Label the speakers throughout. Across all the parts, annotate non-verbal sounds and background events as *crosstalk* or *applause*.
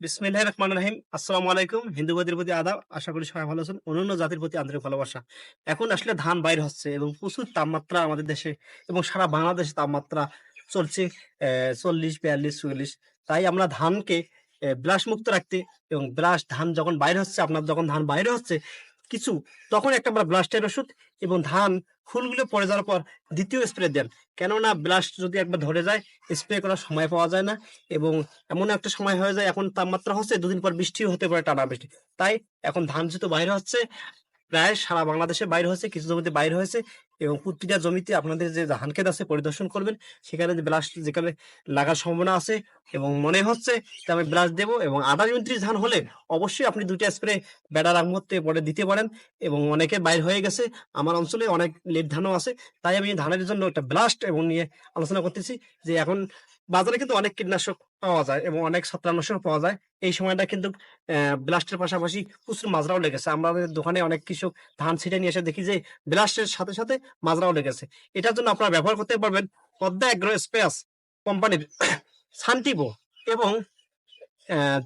Speaker 1: বিসমিল্লাহির রহমানির রহিম। আসসালামু আলাইকুম। হিন্দু ভাইদের প্রতি আদাব। আশা করি সবাই ভালো আছেন। অন্যান্য জাতির প্রতি আন্তরিক ভালোবাসা। এখন আসলে ধান বাইর হচ্ছে এবং প্রচুর তাপমাত্রা আমাদের দেশে এবং সারা বাংলাদেশে তাপমাত্রা চলছে চল্লিশ, বিয়াল্লিশ, চুয়াল্লিশ। তাই আমরা ধানকে ব্লাশ মুক্ত রাখতে এবং ব্রাশ ধান যখন বাইরে হচ্ছে, আপনার যখন ধান বাইরে হচ্ছে কিছু। তখন একটা আমরা ব্লাস্টের ওষুধ এবং ধান, ফুলগুলো পড়ে যাওয়ার পর দ্বিতীয় স্প্রে দেন। কেননা ব্লাস্ট যদি একবার ধরে যায় স্প্রে করার সময় পাওয়া যায় না এবং এমন একটা সময় হয়ে যায়, এখন তাপমাত্রা হচ্ছে দুদিন পর বৃষ্টিও হতে পারে টানা বৃষ্টি। তাই এখন ধান যেহেতু বাইরে হচ্ছে প্রায় সারা বাংলাদেশে বাইর হয়েছে, কিছু জমিতে বাইর হয়েছে এবং প্রতিটা জমিতে আপনাদের যে ধান ক্ষেত আছে পরিদর্শন করবেন, সেখানে যে ব্লাস্ট যেখানে লাগার সম্ভাবনা আছে এবং মনে হচ্ছে যে আমি ব্লাস্ট দেবো এবং আধা উনত্রিশ ধান হলে অবশ্যই আপনি দুইটা স্প্রে বেড়ার আগ পরে দিতে পারেন এবং অনেকে বাইর হয়ে গেছে। আমার অঞ্চলে অনেক লেট ধানও আছে, তাই আমি ধানের জন্য একটা ব্লাস্ট এবং নিয়ে আলোচনা করতেছি যে এখন বাজারে কিন্তু অনেক কীটনাশক পাওয়া যায় এবং অনেক ছত্রাকনাশক পাওয়া যায়। এই সময়টা কিন্তু ব্লাস্টের পাশাপাশি প্রচুর মাজরাও লেগেছে। আমাদের দোকানে অনেক কৃষক ধান ছিটে নিয়ে এসে দেখি যে ব্লাস্টের সাথে সাথে মাজরাও লেগেছে। এটার জন্য আপনারা ব্যবহার করতে পারবেন পদ্মা অ্যাগ্রো স্পেস কোম্পানির শান্তিবো এবং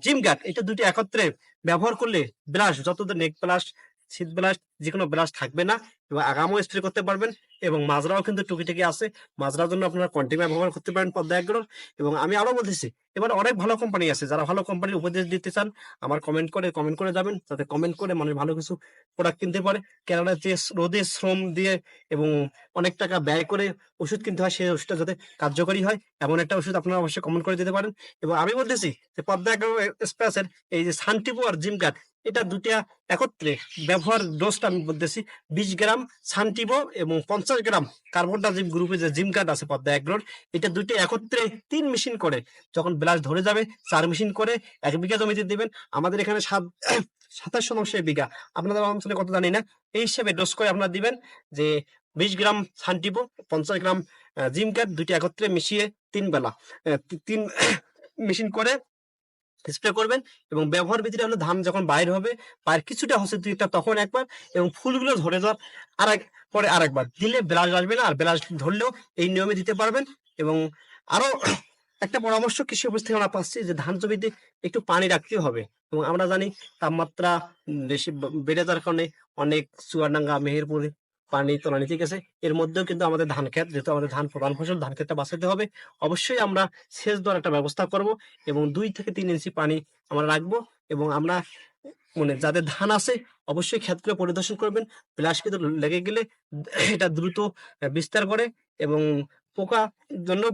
Speaker 1: জিম গার্ড এটা দুটি একত্রে ব্যবহার করলে ব্লাস্ট যত নেক ব্লাস্ট শীত ব্লাস্ট যে কোনো ব্লাস্ট থাকবে না এবং আগামও স্প্রে করতে পারবেন। এবং মাজরাও কিন্তু টুকিটাকি আছে। মাজরার জন্য আপনারা কন্টিনিউ ব্যবহার করতে পারেন পদ্মা এগ্রোর এবং আমি আরও বলতেছি এবার অনেক ভালো কোম্পানি আছে, যারা ভালো কোম্পানির উপদেশ দিতে চান, আমার কমেন্ট করে কমেন্ট করে যাবেন যাতে কমেন্ট করে মানুষ ভালো কিছু প্রোডাক্ট কিনতে পারে। কেননা যে রোদে শ্রম দিয়ে এবং অনেক টাকা ব্যয় করে ওষুধ কিনতে হয়, সেই ওষুধটা যাতে কার্যকরী হয়, এমন একটা ওষুধ আপনারা অবশ্যই কমেন্ট করে দিতে পারেন। এবং আমি বলতেছি যে পদ্মা স্পেসের এই যে সানটিপো আর জিম কার্ড এটা দুটা একত্রে ব্যবহার ডোজটা আমি বলতেছি, বিশ গ্রাম সানটিবো এবং পঞ্চাশ গ্রাম কার্বন ডাইজিম গ্রুপে যে জিম কার্ড আছে পদ্মা অ্যাগ্রোর এটা দুটো একত্রে তিন মেশিন করে। যখন ব্লাস ধরে যাবে চার মেশিন করে এক বিঘা জমিতে দিবেন। আমাদের এখানে সাত, সাতাশ শতাংশ বিঘা। আপনাদের অঞ্চলে কত জানি না। এই হিসেবে ডোজ করে আপনারা দিবেন যে বিশ গ্রাম সানটিবো পঞ্চাশ গ্রাম জিম কার্ড দুটি একত্রে মিশিয়ে তিন বেলা তিন *coughs* মেশিন করে স্প্রে করবেন এবং ব্যবহার বিধিটা হলো ধান যখন বাইর হবে, বাইর কিছুটা হচ্ছে দুই একটা তখন একবার এবং ফুলগুলো ধরে যাওয়ার আর এক পরে আরেকবার। দিলে ব্লাস আসবে না, আর ব্লাস ধরলেও এই নিয়মে দিতে পারবেন এবং আরও একটা পরামর্শ কৃষি অফিস থেকে আমরা পাচ্ছি যে ধান জমিতে একটু পানি রাখতে হবে। এবং আমরা জানি তাপমাত্রা বেশি বেড়ে যাওয়ার কারণে অনেক চুয়াডাঙ্গা, মেহেরপুর পানি তোলানি ঠিক আছে। এর মধ্যেও কিন্তু আমাদের ধান ক্ষেত, যেহেতু আমাদের ধান প্রধান ফসল, ধান ক্ষেতটা বাঁচাতে হবে। অবশ্যই আমরা সেচ দেওয়ার একটা ব্যবস্থা করব এবং দুই থেকে তিন ইঞ্চি পানি আমরা রাখব এবং আমরা মানে যাদের ধান আছে অবশ্যই ক্ষেতগুলো পরিদর্শন করবেন। প্লাস কিন্তু লেগে গেলে এটা দ্রুত বিস্তার করে এবং পোকা জন্য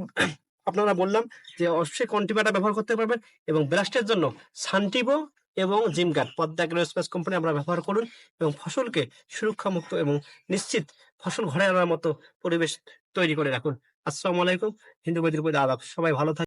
Speaker 1: আপনারা বললাম যে অবশ্যই কন্টিপাটা ব্যবহার করতে পারবেন এবং ব্লাস্টের জন্য সানটিবো এবং জিমগার্ড পদ্মা স্পেস কোম্পানি আমরা ব্যবহার করুন এবং ফসলকে সুরক্ষামুক্ত এবং নিশ্চিত ফসল ঘরে আনার মতো পরিবেশ তৈরি করে রাখুন। আসসালামু আলাইকুম, হিন্দু বৈদ্যুতিক আদাব সবাই ভালো থাকুন